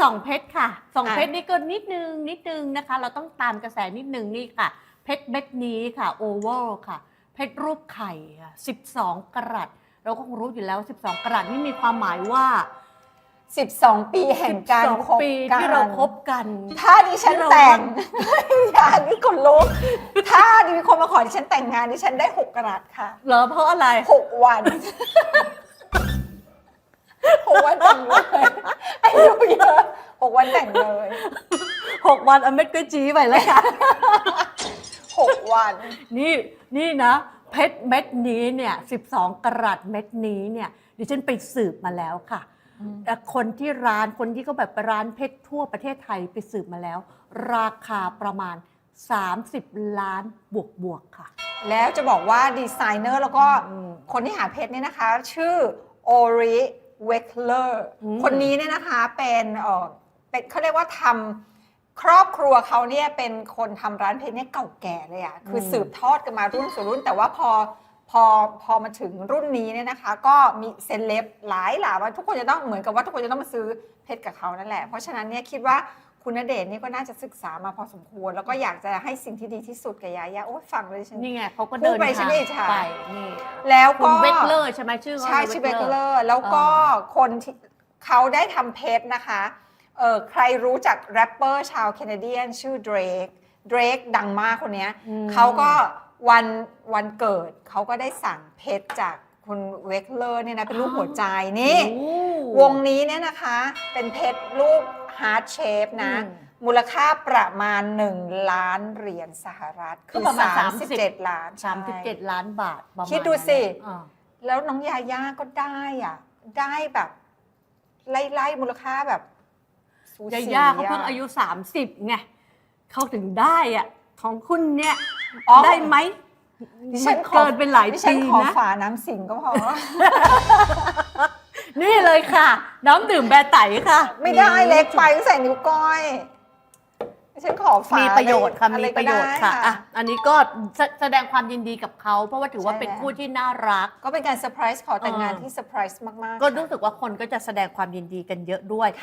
ส่องเพชรค่ะส่องอะเพชรนี่ก็นิดนึงนิดนึงนะคะ เราต้องตามกระแสนิดนึงนี่ค่ะ เพชรเม็ดนี้ค่ะโอเวลค่ะ เพชรรูปไข่ค่ะ12 กรัตเราก็คงรู้อยู่แล้ว 12 กรัตนี่มีความหมายว่า 12 ปีแห่งการคบ12ปีกันที่เราคบกัน ถ้าดิฉันที่เราแต่งอย่างนี้คนลุกถ้ามีคนมาขอดิฉันแต่งงานดิฉันได้ 6 กรัตค่ะเหรอเพราะอะไร 6 วันหกวันแต่งเลยอายุเยอะห กวันแต่งเลย6วันเอาเม็ดก๋วยจีไปเลยค่ะหกวันนี่นี่นะเพชรเม็ดนี้เนี่ย12 กรัตเม็ดนี้เนี่ยดิฉันไปสืบมาแล้วค่ะแต่คนที่ร้านคนที่เขาแบบร้านเพชรทั่วประเทศไทยไปสืบมาแล้ว ราคาประมาณ 30 ล้านบวกบวกๆค่ะ แล้วจะบอกว่าดีไซเนอร์แล้วก็อืมคนที่หาเพชรเนี่ยนะคะ ชื่อโอริเวกเลอร์อืมคนนี้เนี่ยนะคะเป็น เออเป็นเขาเรียกว่าทำครอบครัวเขาเนี่ยเป็นคนทำร้านเพชรเนี่ยเก่าแก่เลยอะคือสืบทอดกันมารุ่นสู่รุ่น แต่ว่าพอพอพอมาถึงรุ่นนี้เนี่ยนะคะ ก็มีเซเลบหลายหลายว่าทุกคนจะต้องเหมือนกับว่าทุกคนจะต้องมาซื้อเพชรกับเขานั่นแหละ เพราะฉะนั้นเนี่ยคิดว่าคุณณเดชน์นี่ก็น่าจะศึกษามาพอสมควร แล้วก็อยากจะให้สิ่งที่ดีที่สุดกับยายาโอ้ยฟังเลยฉันนี่ไงเขาก็เดินพูดไปฉัทานงไม่อิจฉาไปนี่แล้วคุก็ณเวกเลอร์ใช่ไหมชื่อเขาใช่ชื่อเบเกเลอร์แล้วก็คนที่เขาได้ทำเพชรนะคะ เออใครรู้จักแรปเปอร์ชาวแคนาเดียนชื่อเดรกเดรกดังมากคนเนี้ยอืมเขาก็วันวันเกิดเขาก็ได้สั่งเพชรจากคุณเวกเลอร์เนี่ยนะเป็นรูปหัวใจนี่โอ้วงนี้เนี่ยนะคะ เป็นเพชรรูปฮาร์ดเชฟนะอืมมูลค่าประมาณ 1 ล้านเหรียญสหรัฐก็คือประมาณ 37 ล้านสามสิบเจ็ดล้านบาทประมาณคิดดูสินั้นอ่าแล้วน้องยาย่าก็ได้อะ ได้แบบ ไล่ไล่มูลค่าแบบ สูยาสีย่าเขาเพิ่งะอายุ 30ไงเขาถึงได้อะของคุณเนี่ยอ๋อ ได้ไหมดิฉันขอเกินเป็นหลายดิฉัปีนขอนะ ฝาน้ำสิงก็พอ นี่เลยค่ะ น้ำดื่มแบร์ไตค่ะ ไม่ได้เล็กไปต้องใส่นิ้วก้อยดิฉันขอฝามีมีประโยชน์ค่ะ มีประโยชน์ค่ะอะ อันนี้ก็แสแสดงความยินดีกับเขา เพราะว่าถือว่าใช่เป็นแล้วคู่ที่น่ารัก ก็เป็นการเซอร์ไพรส์ขอแต่งงานเออที่เซอร์ไพรส์มากๆก็ค่ะ รู้สึกว่าคนก็จะแสดงความยินดีกันเยอะด้วย